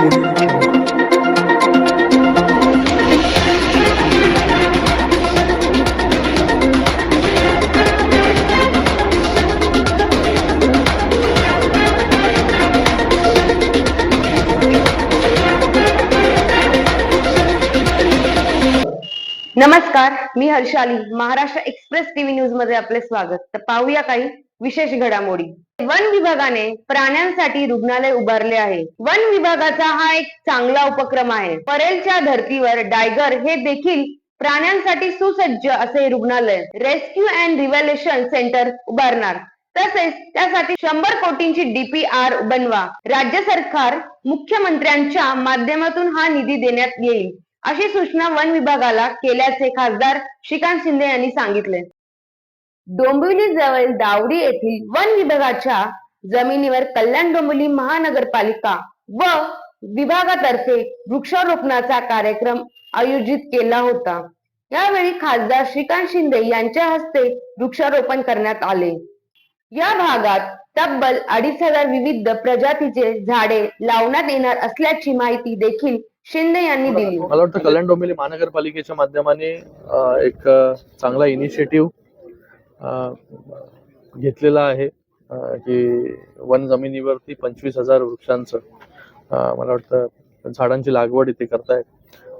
नमस्कार मी Harshali Maharashtra express TV न्यूजमध्ये आपले स्वागत. तर पाहूया काही विशेष घडामोडी. वन विभागाने प्राण्यांसाठी रुग्णालय उभारले आहे. वन विभागाचा हा एक चांगला उपक्रम आहे. परेलच्या धर्तीवर डायगर हे देखील प्राण्यांसाठी सुसज्ज असे रुग्णालय रेस्क्यू अँड रिव्हॅल्युशन सेंटर उभारणार. तसेच त्यासाठी शंभर कोटींची डीपीआर बनवा. राज्य सरकार मुख्यमंत्र्यांच्या माध्यमातून हा निधी देण्यात येईल अशी सूचना वन विभागाला केल्याचे खासदार श्रीकांत शिंदे यांनी सांगितले. डोंबिवली जवळ दावडी येथील वन विभागाच्या जमिनीवर कल्याण डोंबिवली महानगरपालिका व विभागातर्फे वृक्षारोपणाचा कार्यक्रम आयोजित केला होता. यावेळी खासदार श्रीकांत शिंदे यांच्या हस्ते वृक्षारोपण करण्यात आले. या भागात तब्बल अडीच हजार विविध प्रजातीचे झाडे लावण्यात येणार असल्याची माहिती देखील शिंदे यांनी दिली. मला वाटतं कल्याण डोंबिवली महानगरपालिकेच्या माध्यमाने एक चांगला इनिशिएटिव्ह घेतलेला आहे की वन जमिनीवरती पंचवीस हजार वृक्षांचं मला वाटतं झाडांची लागवड इथे करतायत.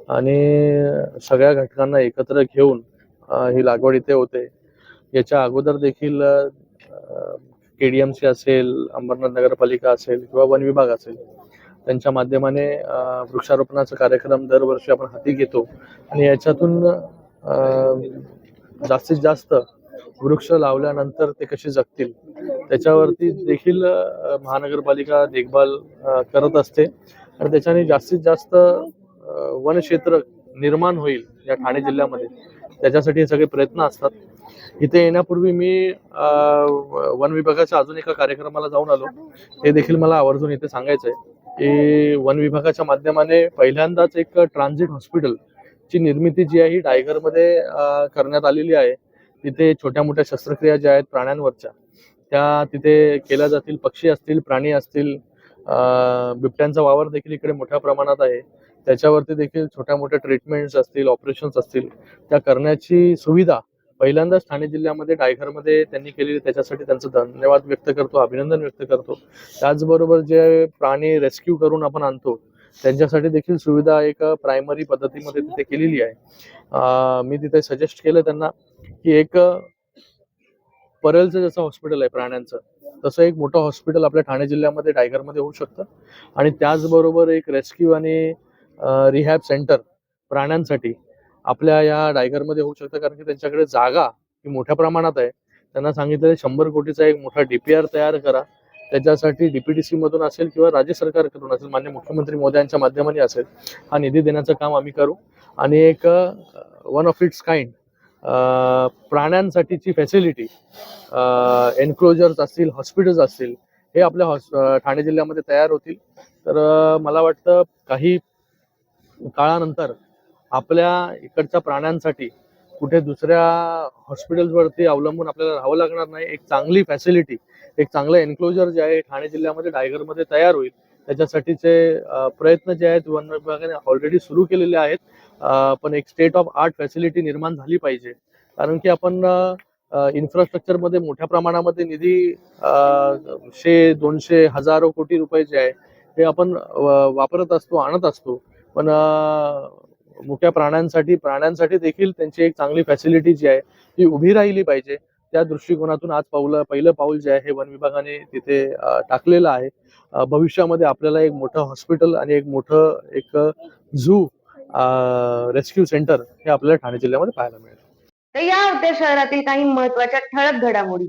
आणि सगळ्या घटकांना एकत्र घेऊन ही लागवड इथे होते. याच्या अगोदर देखील केडीएमसी असेल अंबरनाथ नगरपालिका असेल किंवा वन विभाग असेल त्यांच्या माध्यमाने वृक्षारोपणाचा कार्यक्रम दरवर्षी आपण हाती घेतो. आणि याच्यातून जास्तीत जास्त वृक्ष लावल्यानंतर ते कसे जगतील? त्याच्यावरती देखील महानगरपालिका देखभाल करत असते. आणि त्याच्याने जास्तीत जास्त वनक्षेत्र निर्माण होईल या ठाणे जिल्ह्यामध्ये. त्याच्यासाठी हे सगळे प्रयत्न असतात. इथे येण्यापूर्वी मी वन विभागाच्या अजून एका कार्यक्रमाला जाऊन आलो. हे देखील मला आवर्जून इथे सांगायचं आहे की वन विभागाच्या माध्यमाने पहिल्यांदाच एक ट्रान्झिट हॉस्पिटल ची निर्मिती जी आहे ही डायगरमध्ये करण्यात आलेली आहे. तिथे छोट्या मोठ्या शस्त्रक्रिया ज्या आहेत प्राण्यांवरच्या त्या तिथे केल्या जातील पक्षी असतील प्राणी असतील बिबट्यांचा वावर देखील इकडे मोठ्या प्रमाणात आहे. त्याच्यावरती देखील छोट्या मोठ्या ट्रीटमेंट्स असतील ऑपरेशन्स असतील त्या करण्याची सुविधा पहिल्यांदाच ठाणे जिल्ह्यामध्ये डायघरमध्ये त्यांनी केलेली त्याच्यासाठी त्यांचं धन्यवाद व्यक्त करतो अभिनंदन व्यक्त करतो. त्याचबरोबर जे प्राणी रेस्क्यू करून आपण आणतो त्यांच्यासाठी देखील सुविधा एक प्रायमरी पद्धतीमध्ये तिथे केलेली आहे. मी तिथे सजेस्ट केलं त्यांना की एक परेलचं जसं हॉस्पिटल आहे प्राण्यांचं तसं एक मोठं हॉस्पिटल आपल्या ठाणे जिल्ह्यामध्ये टायगरमध्ये होऊ शकतं. आणि त्याचबरोबर एक रेस्क्यू आणि रिहॅब सेंटर प्राण्यांसाठी आपल्या या डायगरमध्ये होऊ शकतं. कारण की त्यांच्याकडे जागा ही मोठ्या प्रमाणात आहे. त्यांना सांगितलेलं शंभर कोटीचा एक मोठा डीपीआर तयार करा. त्याच्यासाठी डीपीटीसी मधून असेल किंवा राज्य सरकारकडून असेल मान्य मुख्यमंत्री मोदयांच्या माध्यमाने असेल हा निधी देण्याचं काम आम्ही करू. आणि एक वन ऑफ इट्स काइंड प्राण्यांसाठीची फॅसिलिटी एन्क्लोजर्स असतील हॉस्पिटल्स असतील हे आपल्या हॉस ठाणे जिल्ह्यामध्ये तयार होतील. तर मला वाटतं काही काळानंतर आपल्या इकडच्या प्राण्यांसाठी कुठे दुसऱ्या हॉस्पिटल्सवरती अवलंबून आपल्याला राहावं लागणार नाही. एक चांगली फॅसिलिटी एक चांगलं एन्क्लोजर जे आहे ठाणे जिल्ह्यामध्ये डायगरमध्ये तयार होईल. त्याच्यासाठीचे प्रयत्न जे आहेत वन विभागाने ऑलरेडी सुरू केलेले आहेत. पण एक स्टेट ऑफ आर्ट फॅसिलिटी निर्माण झाली पाहिजे. कारण की आपण इन्फ्रास्ट्रक्चरमध्ये मोठ्या प्रमाणामध्ये निधी शे दोनशे हजारो कोटी रुपये जे आहे ते आपण वापरत असतो आणत असतो. पण मुख्या प्राण्यांसाठी प्राण्यांसाठी देखील त्यांची एक चांगली फॅसिलिटी जी आहे ती उभी राहिली पाहिजे. त्या दृष्टिकोनातून आज पाऊल पहिलं पाऊल जे आहे हे वन विभागाने तिथे टाकलेलं आहे. भविष्यामध्ये आपल्याला एक मोठं हॉस्पिटल आणि एक मोठं एक झू रेस्क्यू सेंटर हे आपल्याला ठाणे जिल्ह्यामध्ये पाहायला मिळेल. तर या होत्या शहरातील काही महत्त्वाच्या ठळक घडामोडी.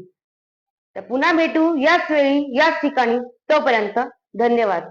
तर पुन्हा भेटू याच वेळी याच ठिकाणी. तोपर्यंत धन्यवाद.